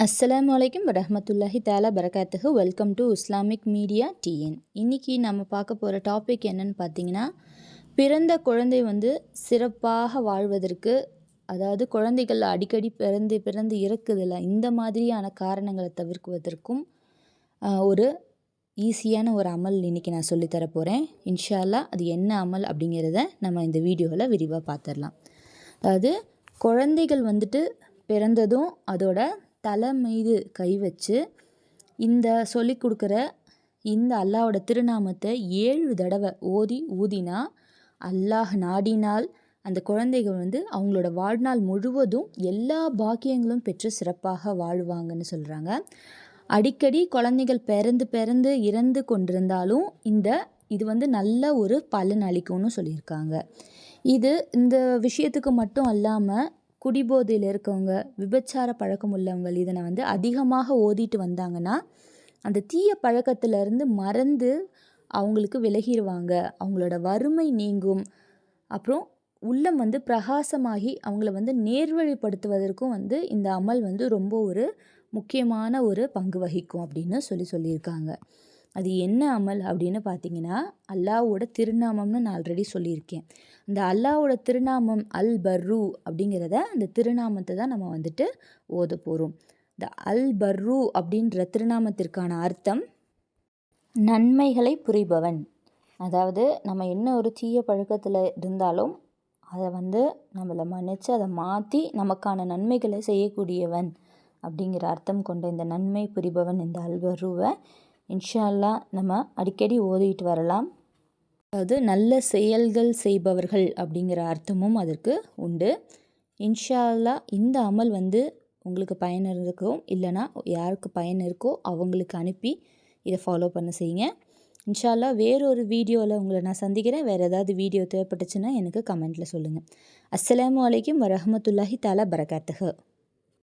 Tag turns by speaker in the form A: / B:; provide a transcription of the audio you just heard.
A: அஸ்ஸலாமு வலைக்கம் வரஹ்மத்துல்லாஹி தாலா பரகாத்துக்கு welcome to Islamic media T இன்றைக்கி நம்ம பார்க்க போகிற டாபிக் என்னன்னு பார்த்தீங்கன்னா பிறந்த குழந்தை வந்து சிறப்பாக வாழ்வதற்கு அதாவது குழந்தைகள் அடிக்கடி பிறந்து பிறந்து இறக்குதில்ல இந்த மாதிரியான காரணங்களை தவிர்க்குவதற்கும் ஒரு ஈஸியான ஒரு அமல் இன்றைக்கி நான் சொல்லித்தர போகிறேன் இன்ஷா அது என்ன அமல் அப்படிங்கிறத நம்ம இந்த வீடியோவில் விரிவாக பார்த்துடலாம். அதாவது குழந்தைகள் வந்துட்டு பிறந்ததும் அதோட தலை மீது கை வச்சு இந்த சொல்லி கொடுக்குற இந்த அல்லாவோட திருநாமத்தை ஏழு தடவை ஓதி ஊதினா அல்லாஹ் நாடினால் அந்த குழந்தைகள் வந்து அவங்களோட வாழ்நாள் முழுவதும் எல்லா பாக்கியங்களும் பெற்று சிறப்பாக வாழ்வாங்கன்னு சொல்கிறாங்க அடிக்கடி குழந்தைகள் பிறந்து பிறந்து இறந்து கொண்டிருந்தாலும் இந்த இது வந்து நல்ல ஒரு பலன் அளிக்கும்னு சொல்லியிருக்காங்க. இது இந்த விஷயத்துக்கு மட்டும் அல்லாமல் குடிபோதையில் இருக்கவங்க விபச்சார பழக்கம் உள்ளவங்க இதனை வந்து அதிகமாக ஓதிட்டு வந்தாங்கன்னா அந்த தீய பழக்கத்திலிருந்து மறந்து அவங்களுக்கு விலகிடுவாங்க அவங்களோட வறுமை நீங்கும். அப்புறம் உள்ளம் வந்து பிரகாசமாகி அவங்கள வந்து நேர்வழிப்படுத்துவதற்கும் வந்து இந்த அமல் வந்து ரொம்ப ஒரு முக்கியமான ஒரு பங்கு வகிக்கும் அப்படின்னு சொல்லி சொல்லியிருக்காங்க. அது என்ன அமல் அப்படின்னு பார்த்தீங்கன்னா அல்லாவோட திருநாமம்னு நான் ஆல்ரெடி சொல்லியிருக்கேன். இந்த அல்லாவோட திருநாமம் அல் பர்ரு அப்படிங்கிறத அந்த திருநாமத்தை தான் நம்ம வந்துட்டு ஓத போகிறோம் இந்த அல் பர்ரு அப்படின்ற திருநாமத்திற்கான அர்த்தம் நன்மைகளை புரிபவன். அதாவது நம்ம என்ன ஒரு தீய பழக்கத்தில் இருந்தாலும் அதை வந்து நம்மளை மன்னித்து அதை மாற்றி நமக்கான நன்மைகளை செய்யக்கூடியவன் அப்படிங்கிற அர்த்தம் கொண்ட இந்த நன்மை புரிபவன் இந்த அல்பருவை இன்ஷால்லா நம்ம அடிக்கடி ஓதிட்டு வரலாம். அதாவது நல்ல செயல்கள் செய்பவர்கள் அப்படிங்கிற அர்த்தமும் அதற்கு உண்டு. இன்ஷால்லா இந்த அமல் வந்து உங்களுக்கு பயன் இருக்கும் இல்லைன்னா யாருக்கு பயன் இருக்கோ அவங்களுக்கு அனுப்பி இதை ஃபாலோ பண்ண செய்யுங்க. இன்ஷால்லா வேறொரு வீடியோவில் உங்களை நான் சந்திக்கிறேன். வேறு ஏதாவது வீடியோ தேவைப்பட்டுச்சுன்னா எனக்கு கமெண்ட்டில் சொல்லுங்கள் அஸ்ஸலாமு அலைக்கும் வரமத்துல்லாஹி தாலா பரகாத்துஹு.